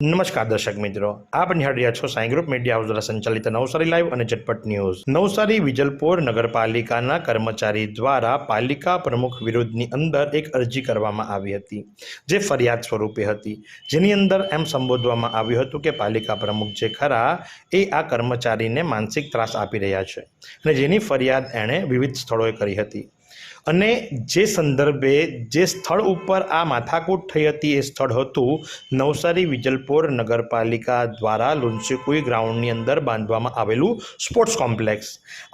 નમસ્કાર દર્શક મિત્રો, આપ નિહાળી છો સાઈ ગ્રુપ મીડિયા હાઉસ દ્વારા સંચાલિત નવસારી લાઈવ અને ઝટપટ ન્યૂઝ. નવસારી વિજલપોર નગરપાલિકાના કર્મચારી દ્વારા પાલિકા પ્રમુખ વિરુદ્ધની અંદર એક અરજી કરવામાં આવી હતી, જે ફરિયાદ સ્વરૂપે હતી. જેની અંદર એમ સંબોધવામાં આવ્યું હતું કે પાલિકા પ્રમુખ જે ખરા, એ આ કર્મચારીને માનસિક ત્રાસ આપી રહ્યા છે અને જેની ફરિયાદ એણે વિવિધ સ્થળોએ કરી હતી. અને જે સંદર્ભે જે સ્થળ ઉપર આ માથાકૂટ થઈ હતી એ સ્થળ હતું, નવસારી વિજલપોર નગરપાલિકા દ્વારા લુન્સીકુઈ ગ્રાઉન્ડની અંદર બાંધવામાં આવેલું સ્પોર્ટ્સ કોમ્પ્લેક્સ.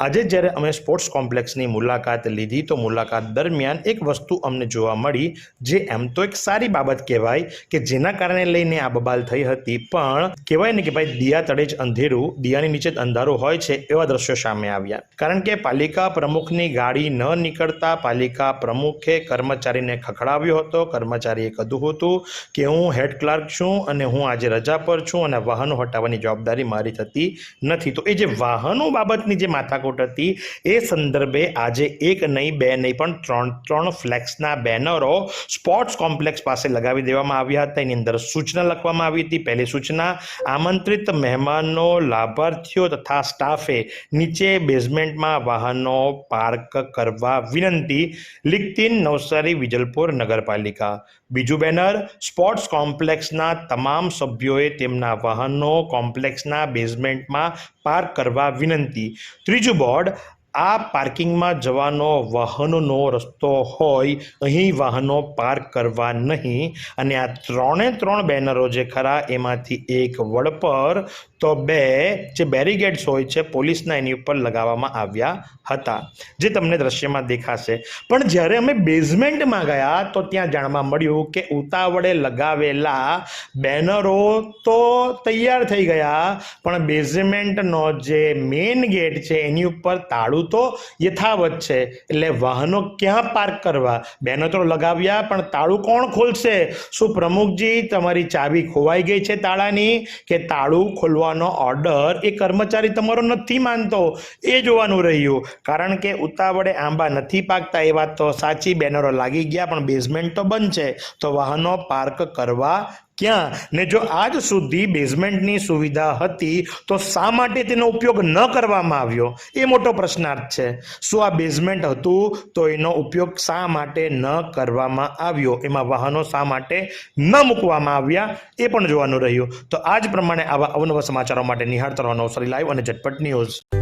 આજે જ્યારે અમે સ્પોર્ટ્સ કોમ્પ્લેક્સની મુલાકાત લીધી, તો મુલાકાત દરમિયાન એક વસ્તુ અમને જોવા મળી, જે એમ તો એક સારી બાબત કહેવાય કે જેના કારણે લઈને આ બબાલ થઈ હતી, પણ કહેવાય ને કે ભાઈ દિયા તળે જ અંધેરું, દિયાની નીચે જ અંધારું હોય છે, એવા દ્રશ્યો સામે આવ્યા. કારણ કે પાલિકા પ્રમુખની ગાડી ન નીકળતા પાલિકા પ્રમુખે કર્મચારીને ખખડાવ્યો હતો. કર્મચારીએ કીધું હતું કે, હું હેડ ક્લાર્ક છું અને હું આજે રજા પર છું અને વાહનો હટાવવાની જવાબદારી મારી થતી નથી. તો એ જે વાહનો બાબતની જે માથાકૂટ હતી, એ સંદર્ભે આજે એક નહીં, બે નહીં, પણ ત્રણ ત્રણ ફ્લેક્સના બેનરો સ્પોર્ટ્સ કોમ્પ્લેક્સ પાસે લગાવી દેવામાં આવ્યા હતા. એની અંદર સૂચના લખવામાં આવી હતી. પહેલી સૂચના, આમંત્રિત મહેમાનો લાભાર્થીઓ તથા સ્ટાફે નીચે બેઝમેન્ટમાં વાહનો પાર્ક કરવા વિનંતી. લિખતીન નવસારી, વિજલપુર નગરપાલિકા. બીજું બેનર, સ્પોર્ટ્સ કોમ્પ્લેક્સના તમામ સભ્યોએ તેમના વાહનો કોમ્પ્લેક્સના બેઝમેન્ટમાં પાર્ક કરવા વિનંતી. ત્રીજું બોર્ડ, આ પાર્કિંગમાં જવાનો વાહનોનો રસ્તો હોય, અહીં વાહનો પાર્ક કરવા નહીં. અને આ ત્રણે ત્રણ બેનરો જે ખરા, એમાંથી એક વડ પર તો બે જે બેરીગેડ્સ હોય છે, પોલીસના એની ઉપર લગાવવામાં આવ્યા હતા, જે તમને દ્રશ્યમાં દેખાશે. પણ જ્યારે અમે બેઝમેન્ટમાં ગયા, તો ત્યાં જાણવા મળ્યું કે ઉતાવળે લગાવેલા બેનરો તો તૈયાર થઈ ગયા, પણ બેઝમેન્ટનો જે મેઇન ગેટ છે, એની ઉપર તાળું તો યથાવત છે. એટલે વાહનો ક્યાં પાર્ક કરવા? બેનરો તો લગાવ્યા, પણ તાળું કોણ ખોલશે? શું પ્રમુખજી તમારી ચાવી ખોવાઈ ગઈ છે તાળાની? કે તાળું ખોલવાનો ઓર્ડર એ કર્મચારી તમારો નથી માનતો. એ જોવાનું રહ્યું. કારણ કે ઉતાવળે આંબા નથી પાકતા એ વાત તો સાચી. બેનરો લાગી ગયા પણ બેઝમેન્ટ તો બંધ છે. તો વાહનો પાર્ક કરવા ક્યાં? ને જો આજ સુધી બેઝમેન્ટની સુવિધા હતી, તો શા માટે તેનો ઉપયોગ ન કરવામાં આવ્યો? એ મોટો પ્રશ્નાર્થ છે. શું આ બેઝમેન્ટ હતું? તો એનો ઉપયોગ શા માટે ન કરવામાં આવ્યો? એમાં વાહનો શા માટે ન મૂકવામાં આવ્યા? એ પણ જોવાનું રહ્યું. તો આ જ પ્રમાણે આવા અવનવા સમાચારો માટે નિહાળતા રહો અવસર લાઈવ અને ઝટપટ ન્યૂઝ